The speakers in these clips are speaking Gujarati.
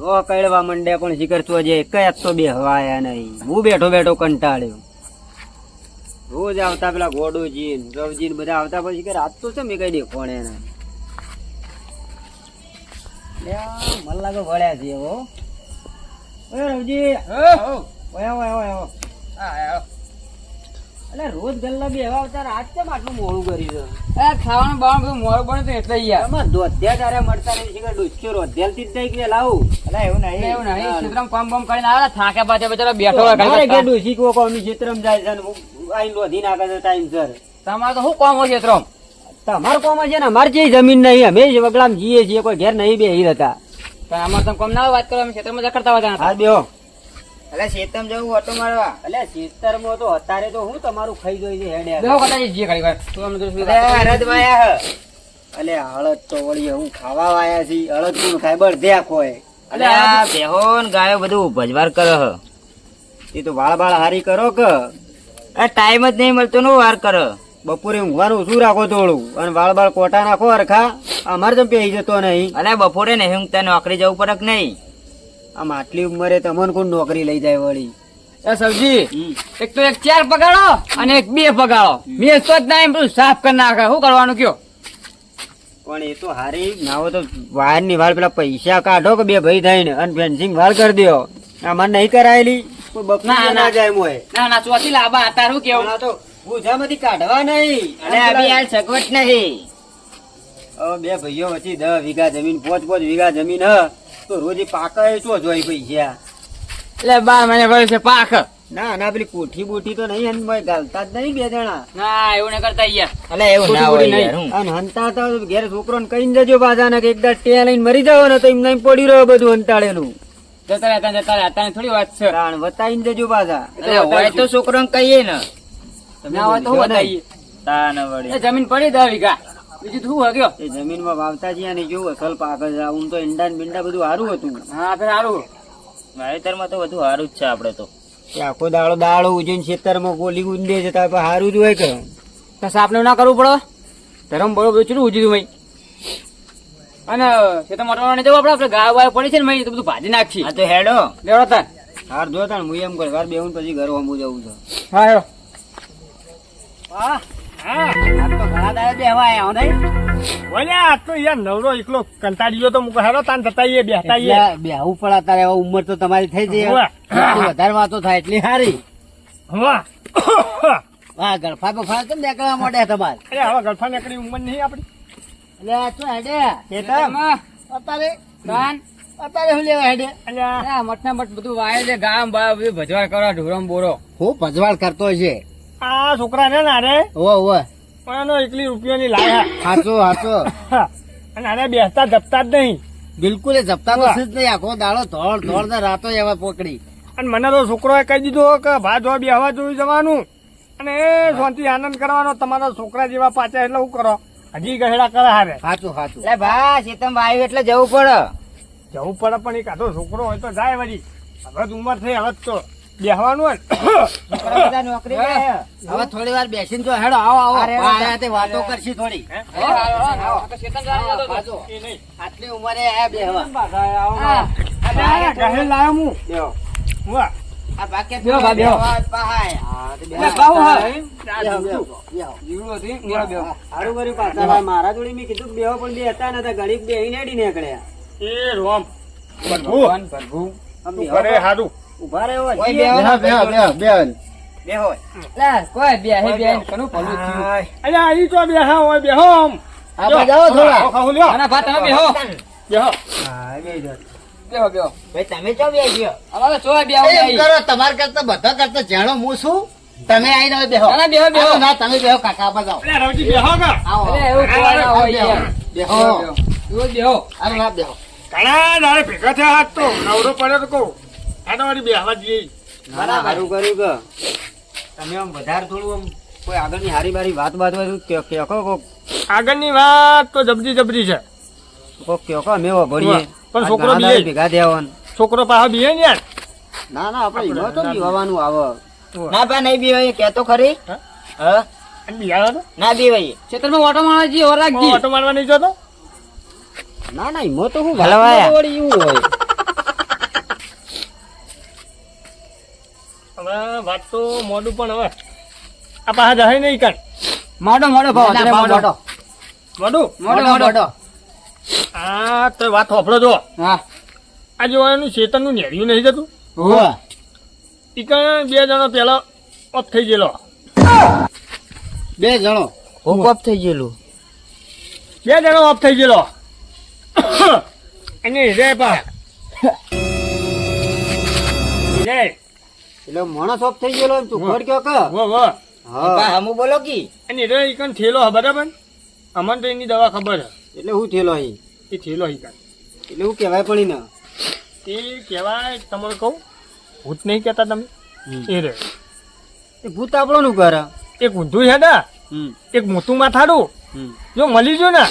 ડોહ કડવા મંડે પણ શિખર તો જે એક જ તો બે હવાયા નહીં. હું બેઠો બેઠો કંટાળ્યો. રોજ આવતા પેલા ગોડુજી રવજી બધા આવતા પછી કે રાત તો છે મેં કઈ દે કોણે એને મને લાગે વળ્યા છે હો. રવજી. ઓય ઓય ઓય ઓય અલે રોજ ગલ્લા બે રાત કેમ આટલું મોડું કરી છે? એ ખાવાનું બાવાનું બધું મોડું બને તો એટલે યાર. આમાં દોધ્યા તારે મળતા નહીં શિખર ડુચક્યો રોધ્યાલથી જ થઈ કે લાવું? એટલે એવું નહીં. એવું નહીં ક્ષેત્રમાં કામ બામ કરીને આવે થાકે પાછે બચારો બેઠો હોય કે કોક ચિત્રમ જાય છે લોધી નાખે છે ટાઈમસર. તમારે તો શું કામ હોય ક્ષેત્રમાં? તમારું કોમ છે ને અમારે જે જમીન નહીં અમે જ વગડામાં જીએ છીએ કોઈ ઘેર નહીં બેહી રહેતા. પણ અમારે તમે કોમ ના વાત કરો અમે ક્ષેત્રમાં જ કરતા હોય હા બેહો. એટલે શેતમ જવું ઓટો મારવા. એટલે ખેતરમાં તો અત્યારે તો હું તમારું ખાઈ જોઈ છે હેડે. વાર તું અલે હરદવાયા હ. અલે હળદ તો વળી હું ખાવા વાયા છી. હળદ કોણ ખાય? બળધ્યા કોઈ અલે આ બેહોન ગાયો બધું ભજવાર કરે હ. એ તો વાળ બાળ હારી કરો કે. આ ટાઈમ જ નહીં મળતો નો વાર કરો. બપોરે ઊંઘવાનું શું રાખો થોડું અને વાળ બાળ કોટા નાખો હરખા? અમારે તો પેહી જતો નહીં. અલે બપોરે નહીં ત્યાં નોકરી જવું પડક નહીં? આમ આટલી ઉંમરે તમને કોણ નોકરી લઈ જાય વળી? એ સબ્જી એક તો એક ચાર પગાડો અને એક બે પગાડો. મેં તો જ ના એમ બધું સાફ કરી નાખે શું કરવાનું કયો? પણ એ તો હારી નાવો તો વાયરની વાળ પેલા પૈસા કાઢો કે બે ભાઈ થઈને અને ફેન્સિંગ વાળ કરી દો. આમાં નહીં કરાયેલી. બપ ના, ના. ના. જાય મોય ના ના ચોથી લાંબા શું કેવું? આ તો ભૂજામાંથી કાઢવા નહીં. અલે અભી હાલ સગવટ નહીં. બે ભાઈઓ વચ્ચે દસ વીઘા જમીન પોચ પોચ વીઘા જમીન હ. તો રોજ પાકે તો જોઈ પૈસા એટલે બાર મને ભરે છે પાક. ના ના પેલી કોઠી બોઠી તો નહીં અને મોય ગાલતા જ નહીં બે જણા. ના એવું નહીં કરતા યાર એટલે એવું ના હોય યાર. અને હંતા તો ઘેર છોકરોને કહીને જજો પાછા ને કે એકદા ટે લઈને મરી જાવ ને તો એમ નહીં પડી રહ્યો બધું હંતાળેલું. જતા રહેતા જતા રહેતા થોડી વાત છે. વતાઈને જજો પાછા હોય તો છોકરાને કહીએ ને. ના હોય તો. બતાવીએ તા વળી. જમીન પડી દસ વીઘા. બીજું શું હોય કયો એ જમીનમાં વાવતા જઈએ અને જોવું અસલ પાક જ આવું તો ઈંડા ને બીંડા બધું સારું હતું. હા ફેર સારું વાવેતરમાં તો બધું સારું જ છે આપડે તો. આખો દાડો દાડો ઉજીને ખેતરમાં ગોલી ગુંદે છે તારે સારું જ હોય કે. તો સાપને ના કરવું પડે? ધરમ બરોબર બધું ચૂરું ઉજી ભાઈ? અને ખેતર તો મોટા ને જવું આપણે આપણે ગાય વાય પડી છે ને મય તો બધું ભાજી નાખી. આ તો હેડો. લેવડો તાર. હાર જો તાર હું એમ કર વાર બેહું પછી ઘર હોમું જવું છે. હા હેડો. હા. હા. તો ઘણા દાડે બેહવા આયા નહીં. ઓલ્યા આ તો યાર નવરો એકલો કંટાળી ગયો તો મુકો. હેરો તાન જતા આઈએ બેહતા આઈએ બેહવું તારે હવે ઉંમર તો તમારી થઈ હોવે. વધારે વાતો થાય એટલી સારી વાહ હા ગળફા બફા તો નીકળવા માટે તમારે? અરે હવે ગળફા નીકળી ઉંમર નહીં આપડી એટલે શું હેડે? અત્યારે? કાન અત્યારે શું લેવા હેડે? આ મઠના મઠ બધું વાય છે ગામ ભજવાળ બધું ભજવાર કરો ઢોરમ બોરો. હું ભજવાળ કરતો છે આ છોકરા ને નારે અરે ઓ ઓ એનો એકલી રૂપિયાની લાયા. હાચો હાચો. અને અરે બેસતા જપતા જ નહીં. બિલકુલ એ જપતા તો જ નહીં. આખો દાડો ધોળ ધોળ ને રાતો એવા પકડી. અને મને તો છોકરોએ કહી દીધું કે ભા જો બેહવા જોઈ જવાનું. અને એ શાંતિ આનંદ કરવાનો તમારા છોકરા જેવા પાછા એટલે શું કરો? હજી ગહેડા કરે હારે. હાચું સાચું એટલે ભા શેતમ ભાઈ એટલે જવું પડે. જવું પડે પણ એક આધો છોકરો હોય તો જાય વળી. હવે ઉંમર થઈ હવે તો. બેહવાનું બધા નોકરી હવે થોડી વાર બેસીને જો હેડો આવો આવો. અરે, બા આયા તે વાતો કરશી થોડી. આટલી ઉંમરે આયા બેહવા હા. લાયો હું. આ? બાકે મારા જોડે મેં કીધું કે બેહો પણ બે હતા ને ગરીબ બે હેડી નીકળ્યા. એ રોમ. પ્રભુ. ભગવાન, પ્રભુ. હારું. ઊભા રહ્યો ઓય બેહો ને, બેહો, બેહો, બેહો. બેહો. લે, કોઈ બેહી બેહીને ઘણું ભલું થયું. અલ્યા અહીં તો બેહા હોય બેહો આમ આપણે જાઓ થોડા. ખાઓ, ખાઓ, લ્યો. ના, ના, તમે બેહો. બેહો હા, બેહી બેહો, બેહો. ભાઈ તમે ચો બેસ્યો અમારે તો ચોય બેહવું એમ કરો તમારા કરતા બધા કરતા જાણો હું છું તમે આઈને હવે બેહો ના, બેહો, બેહો. ના તમે બેહો કાકા પર જાઓ અલ્યા રવજી બેહો ના આવો અરે, એવું કોઈ હોય બેહો બેહો, બેહો. અરે ના બેહો ઘણા દાડે ભેગા થયા હાથ તો નવરો પડ્યો તો કહું આ તો વળી બેહવા જઈએ ના, ના, સારું કર્યું કે. તમે આમ વધારે થોડું આમ કોઈ આગળની હારી બારી વાત વાત તો કે- કેકો કોક આગળની વાત તો જબરી જબરી છે. કોક કેકો અમે ભણીએ. પણ છોકરો બીએ. ભેગા થયા છોકરો પાસે બીએ ને યાર. ના ના આપણે ઈનો તો બીવાનું આવે. ના ભાઈ નહીં બીવાય કેતો ખરી. હા? ના બીવાય. ખેતરમાં ઓટો મારવા જઈએ, ઓર રાખજી. ઓટો મારવા નહીં જતો? ના ના ઈમો તો હું ભલવાયા એવું હોય. વાત તો મોડું પણ હવે. આ પાછા જાય નહીં કાંઈ. મોડો મોડો ભાવ મોડો. મોડો. મોડો. મોડો મોડો આ તો વાત હોફળો જો હા. આ જોવાનું ચેતનનું નેડ્યું નહીં જતું? હોવે. ઈ કાંઈ બે જણો પેલા ઓફ થઈ ગયેલો. બે જણો. હું કપ થઈ ગયેલું. બે જણો ઓફ થઈ ગયેલો. અને રે પા. રે. એટલે માણસ ઓફ થઈ ગયેલો એમ. તું ખબર કયો કે? વો વો હા. હમુ બોલો કી? અને રે ઈ કાંઈ થેલો હે બરાબર? અમન તો એની દવા ખબર હે. એટલે હું થયેલો અહીં એ થેલો હી કાન એટલે હું કહેવાય પડી ને તે કહેવાય તમને કહું? ભૂત નહીં કહેતા તમે? એ રે. એ ભૂત આપણો નું કરે એક ઊંધું ને? એક મોટું માથાડું. જો મળી જો ને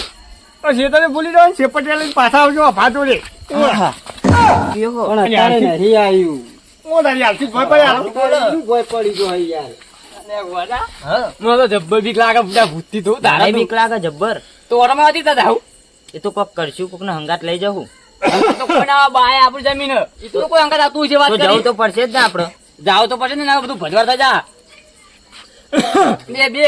તો તને ભૂલી જવાનું છે પટેલ પાછા આવજો ભાતો રે પણ અત્યારે નહીં આવ્યું. તો જબ્બર બીક લાગે બધા ભૂતથી તારે બીક લાગે જબ્બર? તો ઓરમાં હતી તા એ તો કોક કરશું કોક ને હંગાત લઈ જવું બાય આપણી જમીન. એ તો કોઈ અંકલ તું છે વાત તો જવું તો પડશે જ ને આપડે. જાવ તો પડશે ને ના બધું ભજવાર થઈ જા. બે બે.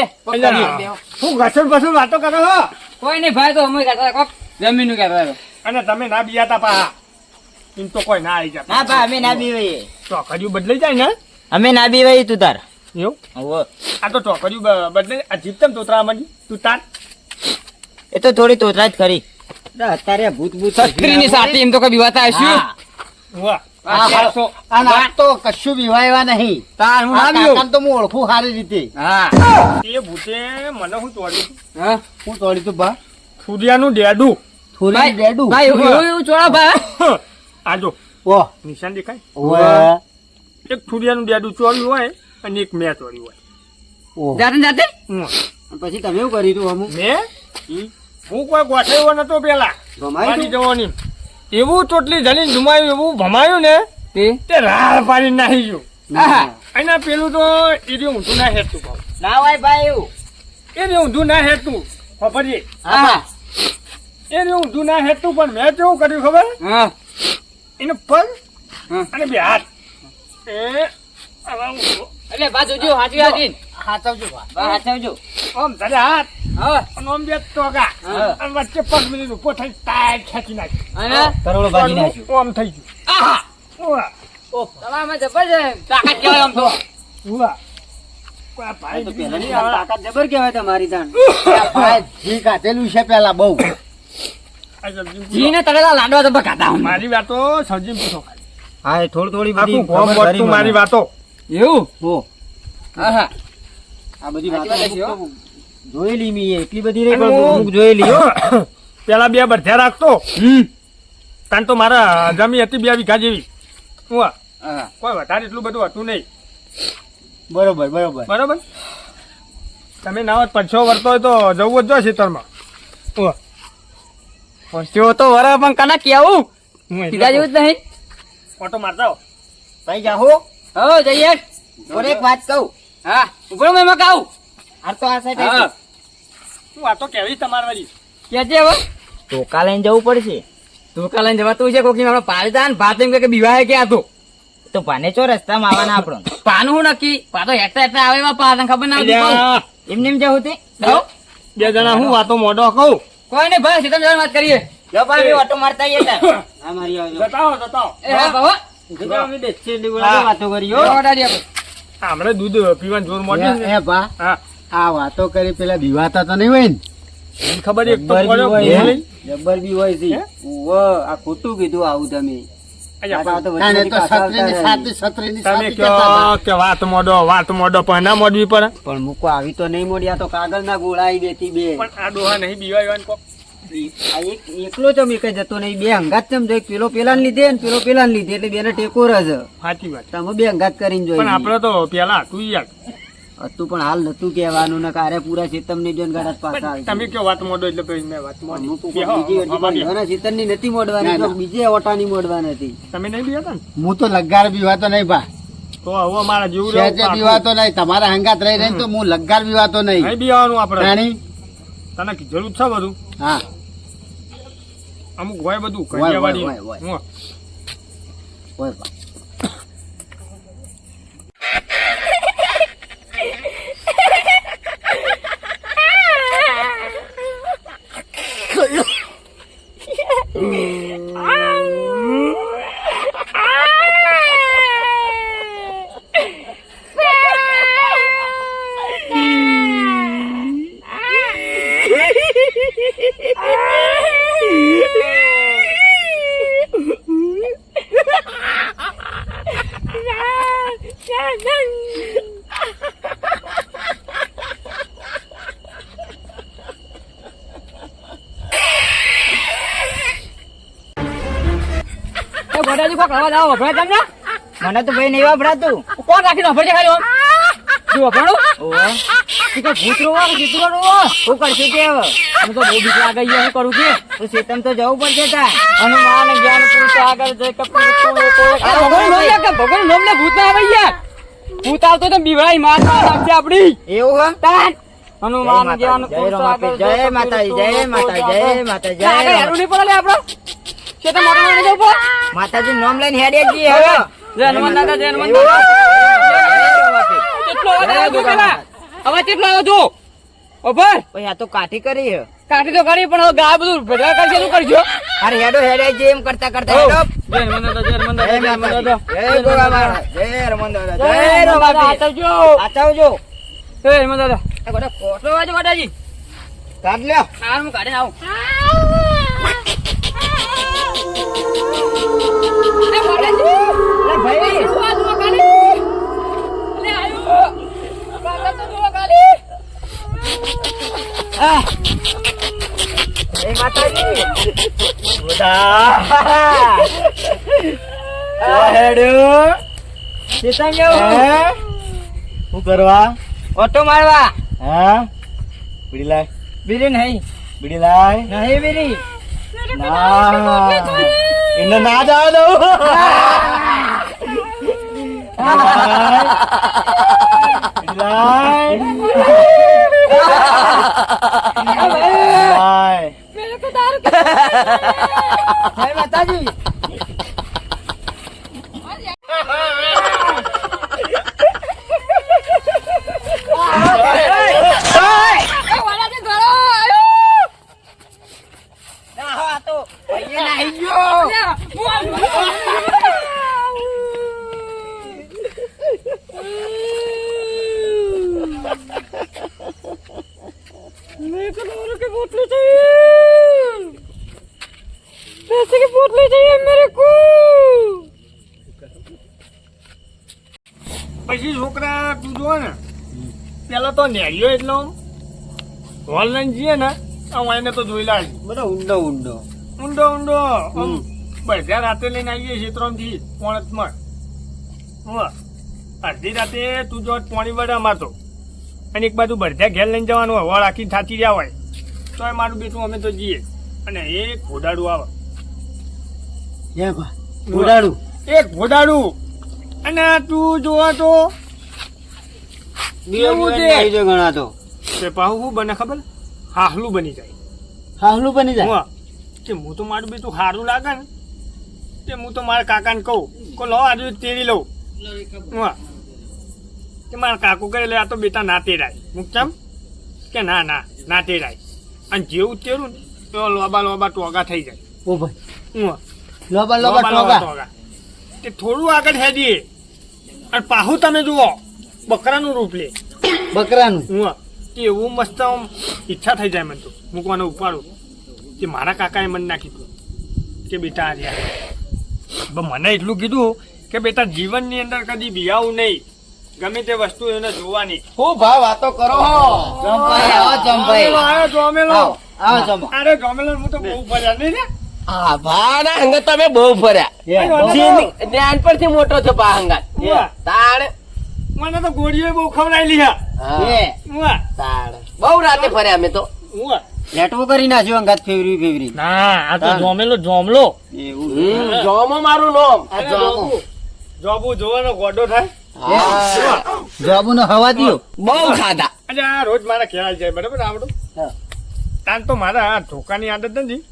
હું ઘસણ ઘસણ વાતો કરો છો? કોઈ નહીં ભાઈ તો અમે કહેતા કોક જમીનનું કહેતા અને તમે ના બિયાતા પા એમ તો કોઈ ના આવી જાય. ના ભાઈ અમે ના બીવાઈએ ચોકડીયું બદલાઈ જાય ને? અમે ના બીવાઈએ તું તાર. એવું? હોવે. આ તો ચોકડીયું બદલે આ જીપ તોતરા માંડી તું તાર. એ તો થોડી તોતરા જ ખરી. અત્યારે ભૂત ભૂત છત્રીની સાથે એમ તો કઈ બીવાતા હશું વાહ. આ તો કશું બીવાયવા નહીં. તાર હું તો હું ઓળખું સારી રીતે. હા. એ ભૂતે મને હું તોડી હા હું તોડી તું બા. સૂર્યાનું ડેડું. ભાઈ ડેડું? ભાઈ એવું ચોળા ભાઈ આ જો ઓહ નિશાન દેખાય? ઓહ એક સૂર્યાનું ડેડું ચોર્યું હોય અને એક મેં ચોર્યું હોય. ઓ. જાતે જાતે? પછી તમે એવું કર્યું તું અમુક? મેં? હું કોઈ ગોઠવ્યો નતો પેલા. ભમાઈ જવાની. એવું ચોટલી જણી ધુમાયું એવું ભમાયું ને તે? તે રાળ પાડી નાખી ગયું. ના. અને પેલું તો એ રહ્યું ઊંધું ના હેતું ભાવ ના હોય ભાઈ એવું. એ રહ્યું ઊંધું ના હેતું ખબર છે? હા એ રહ્યું ઊંધું ના હેતું પણ મેં કેવું કર્યું ખબર? હા. એને પગ અને બે હાથ. એ એટલે બા જોજો હાચવી હાચવી હાચવજો હાચવજો. આમ તારે હાથ. અને આમ બે ટોગા. અને વચ્ચે પગ મિલી ઊભો થઈ ટાયર ખેંચી નાખ્યું. કરોડો ભાજી નાખ્યું. આમ થઈ ગયું. આહા! ઉવા, તમારામાં જબર છે તાકાત કહેવાય આમ તો. ઉવા. ભાઈ તો બીજી પહેલાની નહીં આવે. તાકાત જબર તમારી તાણ જી છે પેલા બહુ. જીને તળેલા લાડવા તો બકાતા હું મારી વાતો પૂછો હા એ થોડી થોડી ગોમ બોલતું મારી વાતો. એવું? હો. હા આ બધી વાતો જોયેલી મી એટલી બધી નહીં પણ જોયેલી હો. પેલા બે બધ્યા રાખતો. હમ. તાન તો મારા જમી હતી બે વીઘા જેવી. આહા કોઈ વધારે એટલું બધું હતું નહીં. બરોબર બરોબર. બરોબર? તમે ના પરછો વર્તો હોય તો જવું જ જો ખેતરમાં પરસ્યો તો વરા પણ કના કેવું હું સીધા જેવું જ નહીં. ફોટો મારતા. ભાઈ જાહો હો. જઈએ. ઓર એક વાત કહું. હા ઉપર મેં એમાં કાઉ આ તો આ સાઈડ હા. હું. વાતો કેવી તમાર વાળી? ક્યાં છે હવે. ટોકા લઈને જવું પડશે. ધોકા લઈને જવાતું છે કોકી આપણે પાલતા ને ભાત એમ કે બીવાય કે આ તો. તો પાને ચો રસ્તામાં આવવાના આપણો? પાનું હું નક્કી? પા તો હેઠતા હેઠતા આવે પા ખબર ના કહું. એમને એમ જવું તે? બે જણા હું વાતો મોઢો કહું. કોઈ નહીં ભાઈ સીધા જવાની વાત કરીએ. જો ભાઈ ઓટો મારતા આવીએ તાર. હા મારી આવજો બતાવો બતાવો એ હા બાબા. જો અમે બેસીએ વાતો કરી હો. ઓડાડી આપો. દૂધ પીવાનું જોર મોટી એ બા. હા. આ વાતો કરી પેલા બીવાતા તો નહીં હોય ને? ખબર એક તો બી હોય છે. આ ખોટું કીધું આવું તમે. વાત મોડો વાત મોડો પણ ના મોડવી પડે? પણ મૂકો આવી તો નહીં મોડી આ તો કાગળ ના ગોળાઈ દેતી બે. પણ આ ડોહા નહીં બીવાય કોક? આ એક એકલો ચમ એક જતો નહીં. બે હંગાત ચમ પેલો પેલા ને લીધે પેલો પેલા ને લીધે એટલે બેને ટેકો રજ સાચી વાત. તમે બે હંગાત કરીને પણ આપડે તો પેલા હતું યાર. હતું પણ હાલ નતું કહેવાનું ને કારે પૂરા ચેતમની જોઈને ગાડા પાછા તમે કયો વાત મોડો એટલે પછી મેં વાત મોડી. બીજી આમાં પણ બે. નથી મોડવાની ના, ના. બીજે ઓટાની મોડવાની હતી. તમે નહીં ને? હું તો લગાર બીવાતો નહીં બા તો હવે મારા જેવું રહેવું બીવાતો નહીં તમારા હંગાત રહી રહીને તો હું લગાર બીવાતો નહીં. નહીં બીવાનું આપડે રાણી? તને કીધેલું છે બધું? હા. અમુક હોય બધું હોય, હોય, હોય, હોય. ગોડાજી કોક અવાજ આવો વફરા તમને? મને તો ભાઈ નહીં વાપરાતું. કોણ રાખીને વફરજે ખાલી તું વભરાડું ઓહ. તું કઈ ભૂત રોવા કે ચિત્રો રોવા કરશું કે હું તો બહુ બીક લાગે છે શું કરું છું. તો શેતમ તો જવું પડશે તાર હનુમાન જ્ઞાન પુરુષ આગળ જય કપૂર ભગવાન નોમ લે કે ભગવાન નોમ લે ભૂત આવે યાર. ભૂત આવતો તો બીવડાઈ માર માર આપડી. એવું હે? તાન. હનુમાન જ્ઞાન જય માતા જય માતા જય માતા જય માતા જય આગળ હેરું નહીં પડે લે આપડે છે તો મારું નામ જવું માતાજી નામ લઈને હેડે જી હવે. જય હનુમાન દાદા જય હનુમાન દાદા. કેટલો અવાજ જો પેલા? અવાજ કેટલો આવો જો ઓભર પછી આ તો કાઠી કરી હે કાઠી તો કરી પણ હવે ગા બધું ભેગા કરશે શું કરજો? અરે હેડો હેડે જે એમ કરતા કરતા. હેડો. જય હનુમાન દાદા જય હનુમાન દાદા જય હનુમાન દાદા. જય મહારાજ, જય રમણ દાદા, જય દાદા રમાપીર. આચવજો જય હનુમાન દાદા. ગોડા કોટલો વાજો ગોડાજી કાઢ લ્યો. આ હું કાઢે આવું. શું કરવા? ઓટો મારવા. હા. બીડી લાય. બીડી નહીં. બીડી લાય. નહીં બીરી ના એને ના જવા દઉં લાય લાય જય માતાજી આ તો ભાઈએ નાહી ગયો પછી છોકરા તું જો ને પેલા એટલો. હોલ લઈને જઈએ ને હું એને તો જોઈ લાવી. બધો ઊંડો ઊંડો. ઊંડો ઊંડો. બધા રાતે લઈને આવીએ ક્ષેત્રોથી પોણતમાં હું. અડધી રાતે તું જો પોણી વડે મારતો. અને એક બાજુ બધા ઘેર લઈને જવાનું હોય વળ આખી થાતી રહ્યા હોય. તો એ મારું બેટું અમે તો જઈએ અને એ ઘોડાડું આવે. ઘોડાડું? એક ઘોડાડું. અને તું જોવા તો છે. તો પાહુ શું બને ખબર? હાહલું બની જાય. હાહલું બની જાય? હું કે હું તો મારું બેટું સારું લાગે ને. તે હું તો મારા કાકાને કહું કે લો આજે તેડી લઉં. હું કે મારા કાકુ કહે લે આ તો બેટા ના તેરાય હું કેમ કે ના ના ના તેરાય અને જેવું તેરું ને તો લોબા લોબા ટોગા થઈ જાય. ઓ ભાઈ. હું લોબા લોબા ટોગા. તે થોડું આગળ હેડીએ અને પાહુ તમે જુઓ. બકરાનું રૂપ લે. બકરાનું? હું એવું મસ્ત ઈચ્છા થઈ જાય મને તો. મૂકવાનો ઉપાડું. કે મારા કાકાએ મને ના કીધું. કે બેટા આર્યા મને એટલું કીધું કે બેટા જીવનની અંદર કદી બિયાવું નહીં. ગમે તે વસ્તુ એને જોવાની. હું ભાવ વાતો કરો જમભાઈ આવો જમભાઈ આવો જોમેલો. આવો જમો. અરે જોમેલો હું તો બહુ ફર્યા નહીં ને? આ ભાના હંગત તમે બહુ ફર્યા. જ્ઞાન પરથી મોટો છો પા હંગાત. તાણ મને તો ગોળીઓ બહુ ખવડાવી લીધા. હા, બહુ રાતે ફર્યા અમે તો. લેટવું કરી નાખ્યું અંગાત ફેવરી ફેવરી. ના આ તો જોમેલો જોમલો. જોમો મારું નોમ. અરે જોબુ જોબુ જોવાનો ગોડો થાય. જવાબુ નો હવા દ્યો. બહુ ખાધા. અને આ રોજ મારા ખ્યાલ જાય બરાબર આવડું? હા. તાન તો મારા ધોકાની આદત નથી.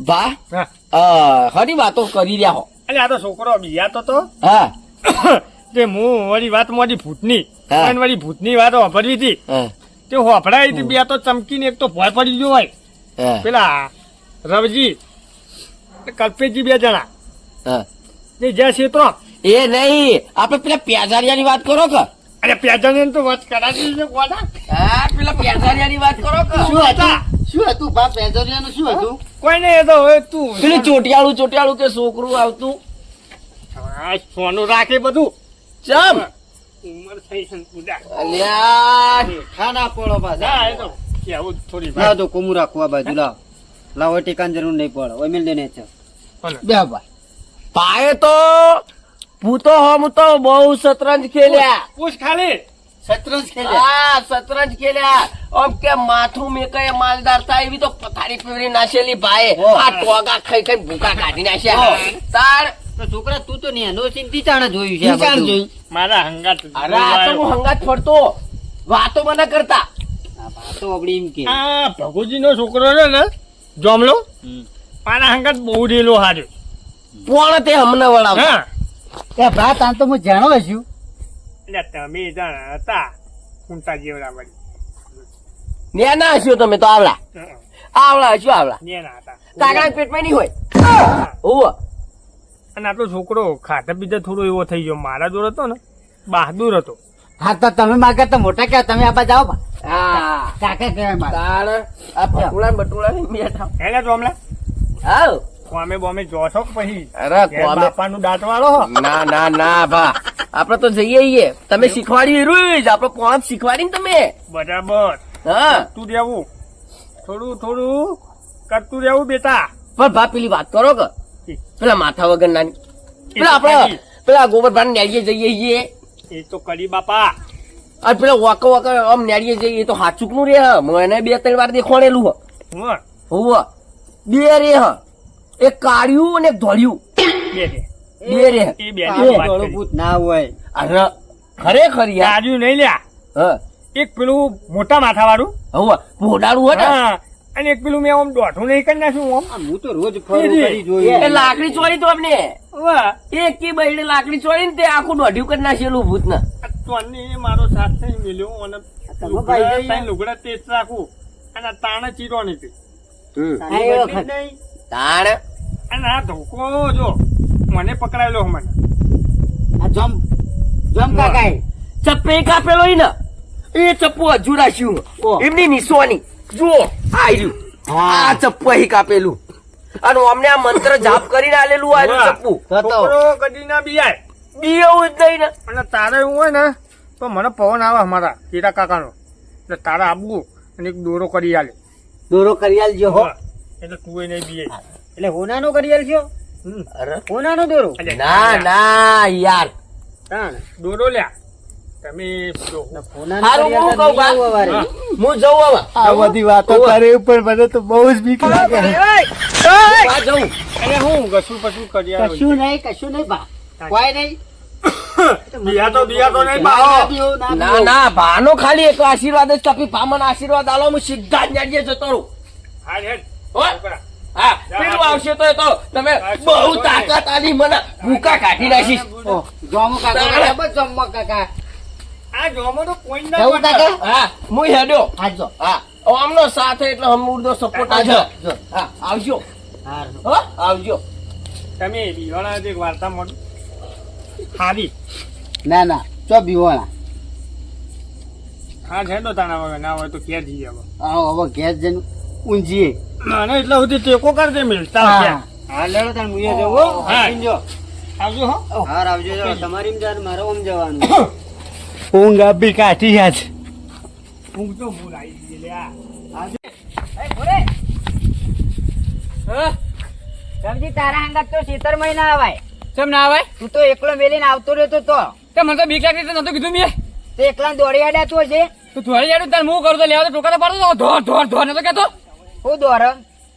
ભા હા. અ, વાતો કરી રહ્યા હો. અરે આ તો છોકરો બિયાતો તો. હા. તે હું વળી વાત મોડી ભૂતની. અને વળી ભૂતની વાત વાપરવી હતી. તે હોફડાઈ હતી બે તો ચમકીને એક તો ભોય પડી ગયો હોય. પેલા રવજી કલ્પેશજી બે જણા. તે જ્યાં ક્ષેત્રો એ નહીં આપણે પેલા પ્યાજારિયાની વાત કરો કે? અરે પ્યાજાને તો વાત કરાવી છે કોના હા પેલા પ્યાજારિયાની વાત કરો કે? શું હતા? શું હતું? બાપ પેજરિયાનું શું હતું? કોઈ નહીં એ તો હવે તું પેલું ચોટિયાળું ચોટિયાળું કે છોકરું આવતું? સોનું રાખે બધું. ચમ! ઉમર થઈ છે ને પૂજા. અલ્યા! ખાના પડો પાછા. ના એ તો કેવું થોડી વાત. તો કોમું રાખવું બાજુ લાવ. લાવ ટેકાની જરૂર નહીં પડે. ઓય મિલ દેને છે. બે ભાઈ. ભાઈ તો ભૂતો હમ તો બહુ શતરંજ ખેલ્યા. પૂછ ખાલી. શતરંજ ખેલ્યા. હા શતરંજ ખેલ્યા. ઓમ કે માથું મેકાય માલદાર થાય એવી તો પથારી પીવરી નાશેલી ભાઈ આ ટોગા ખાઈ ખાઈ ભૂકા કાઢી નાખ્યા. તાર તો છોકરા તું તો નેનો ચિંતી ચાણે જોયું છે આ બધું. મારા હંગાત અરે આ તો હું હંગાત ફરતો. વાતો મને કરતા. આ વાતો આપણી એમ કે. આ ભગુજી નો છોકરો છે ને જોમલો? મારા હંગાત બહુ રેલો હાર્યો પણ તે હમને વળાવ? હા. એ ભાત આમ તો હું જાણો છું. એટલે તમે જાણ હતા ઊંટા જેવડા વળી. નેના હશો તમે તો આવલા આવલા હશો આવલા નેના હતા. તાકડા પેટમાં નહીં હોય. ઓવ અને આટલો છોકરો ખાધા પીધા થોડો એવો થઈ ગયો. મારા જોડે હતો ને બહાદુર હતો. હા તો તમે માગે તો મોટા કહેવાય તમે આપા જાઓ હા. કાકા કહેવાય મારે. આ પટુલા બટુલા ની બેઠા. એને જોમલા હાવ કોમે બોમે જોશો પછી? અરે કોમે બાપાનું દાંત વાળો ના ના ના ભા. આપડે તો જઈએ છીએ તમે શીખવાડી એરું જ. આપડે પોણા શીખવાડી ને તમે. બરાબર. હા. કરતું રહેવું. થોડું થોડું કરતું રહેવું બેટા. પણ ભા પેલી વાત કરો કે. પેલા માથા વગર નાની પેલા આપડે પેલા ગોબરભાન નેડીએ જઈએ છીએ. એ તો કરી બાપા. અને પેલા વાકો વાકો આમ નેડીએ જઈએ. તો હાચુકનું રે હું. એને બે ત્રણ વાર દેખોણેલું હ. હું હોવ બે રે હ. એક કાળ્યું અને એક ધોળ્યું. બે રે. એ બે. ભૂત ના હોય. અરે ખરેખર યાર. આજુ નહીં લ્યા. હ. એક પેલું મોટા માથા વાળું હોવ ભોડાળું હે ને? હા. અને એક પેલું મેં આમ દોઢું નહીં કરી નાખ્યું આમ. હું તો રોજ ફરું કરી જોયું. એ લાકડી ચોરી તો આપણે એક કી બહેડે લાકડી ચોરી ને તે આખું દોઢ્યું કરી નાખેલું ભૂત ના આ મારો સાથ થઈ મળ્યો અને લુગડા તેજ રાખું. અને તાણે ચીરો. નહીં. તાણ? અને આ ધોકો જો મને પકડાયેલો મને. આ જમ જમ કાકા. ચપ્પે કાપેલો ઈ ને. એ ચપ્પુ હજુ રાખ્યું. એમની નિશોની જુઓ આયુ આ ચપ્પુ અહીં કાપેલું. અને અમને આ મંત્ર જાપ કરીને આલેલું વાહ. ચપ્પુ. છોકરો કદી ના બિયાય. બીવું જ નહીં ને. અને તારે એવું હોય ને તો મને પવન આવે અમારા હીરા કાકાનો. એટલે તારે આપવું અને એક દોરો કરી આલે. દોરો કરી આલજો હો. એટલે તું એને નહીં બીએ એટલે હોનાનો કરી આલજો? હમ. અરે હોનાનો દોરો? ના ના યાર. દોરો લ્યા. તમે હારું હું કહું બા. હું. જઉં હવે. આ બધી વાતો કરે ઉપર મને તો બહુ જ બીક લાગે. બા જઉં? અરે હું ઘસું પસું કરી કશું નહીં કશું નહીં બા. કોઈ નહીં. બિયા તો નહીં ના ના ના ભાનો ખાલી એક આશીર્વાદ જ કપી પામન આશીર્વાદ આલો હું સીધા જ ન્યાજે જતો રહું. હાલ હેડ. હા? પેલું આવશે તો તો. તમે બહુ તાકાત આલી મને ભૂકા કાઢી નાખીશ. ઓહ, કાકા. બરાબર કાકા. આ જોમો તો કોઈ ના જવું કાકા? હા. હું હેડ્યો. હા હા. આમનો સાથ એટલે હમુરદો સપોર્ટ હા, છે જો, જો. હા આવજો. હારું. આવજો. તમે બિહોણા એક વાર્તા મોટું હારી. ના ના. ચો બીવોણા હા છે તો તાણા વગર. ના હોય તો ક્યાં જઈએ હવે. આવો હવે ઘેર જઈને એટલે સુધી ટેકો કરજે મિલતા હા. લેડો તાણ મુએ જવું હા. આવજો. હો. હાર આવજો તમારી ને મારે ઓમ જવાનું. ઊંઘ આપી કાઢી આજ. ઊંઘ તો ભૂલ આવી ગઈ લ્યા સમજી તારા હંગાત તો શીતર મહિના આવાય. કેમ ના આવાય? તું તો એકલો મેલીને આવતો રહ્યો તો. તે મને તો બીક લાગતી નતું કીધું મેં. તે એકલા દોડી આડ્યા તું છે તું દોડી આડું તાર હું કરું તો લેવા તો ટોકા તો. પાડતો. ધોર ધોર ધોર નતો કેતો હું દોર?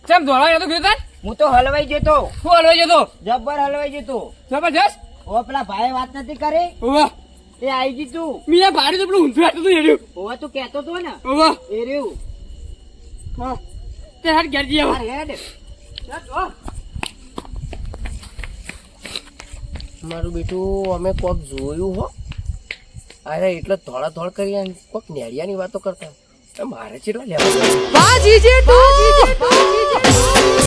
કેમ ધોરવા નતો કીધું તાર? હું તો હલવાઈ જતો. હું હલવાઈ જતો. જબ્બર હલવાઈ જતો. જબરજસ્ત? ઓ પેલા ભાઈ વાત નથી કરી? એ આઈ ગઈ તું. મી આ તો પેલું ઊંધું હાટતું હતું એર્યું. ઓવા તું કેતો તો ને. ઓવા. એ રહ્યું તે હાટ ઘેર જઈએ હેડ. મારું બેટું અમે કોક જોયું હો. અરે એટલે થોડા ધોળ કરી કોક નેડિયાની વાતો કરતા. મારે ચેટલા લેવા?